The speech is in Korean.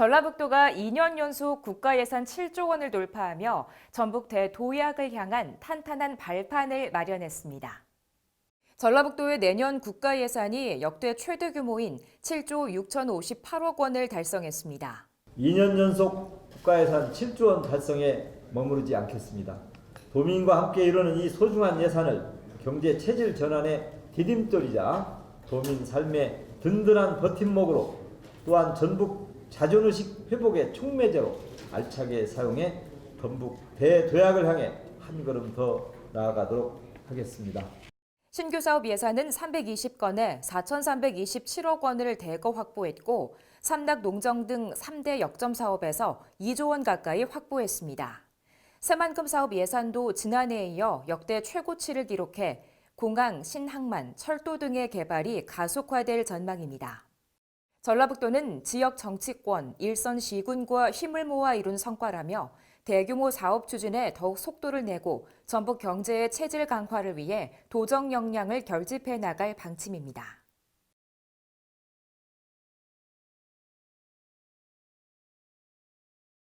전라북도가 2년 연속 국가 예산 7조 원을 돌파하며 전북 대도약을 향한 탄탄한 발판을 마련했습니다. 전라북도의 내년 국가 예산이 역대 최대 규모인 7조 6,058억 원을 달성했습니다. 2년 연속 국가 예산 7조 원 달성에 머무르지 않겠습니다. 도민과 함께 이루는 이 소중한 예산을 경제 체질 전환의 디딤돌이자 도민 삶의 든든한 버팀목으로 또한 전북 자존의식 회복의 촉매제로 알차게 사용해 전북 대도약을 향해 한 걸음 더 나아가도록 하겠습니다. 신규 사업 예산은 320건에 4,327억 원을 대거 확보했고 삼락 농정 등 3대 역점 사업에서 2조 원 가까이 확보했습니다. 새만금 사업 예산도 지난해에 이어 역대 최고치를 기록해 공항, 신항만, 철도 등의 개발이 가속화될 전망입니다. 전라북도는 지역 정치권, 일선 시군과 힘을 모아 이룬 성과라며 대규모 사업 추진에 더욱 속도를 내고 전북 경제의 체질 강화를 위해 도정 역량을 결집해 나갈 방침입니다.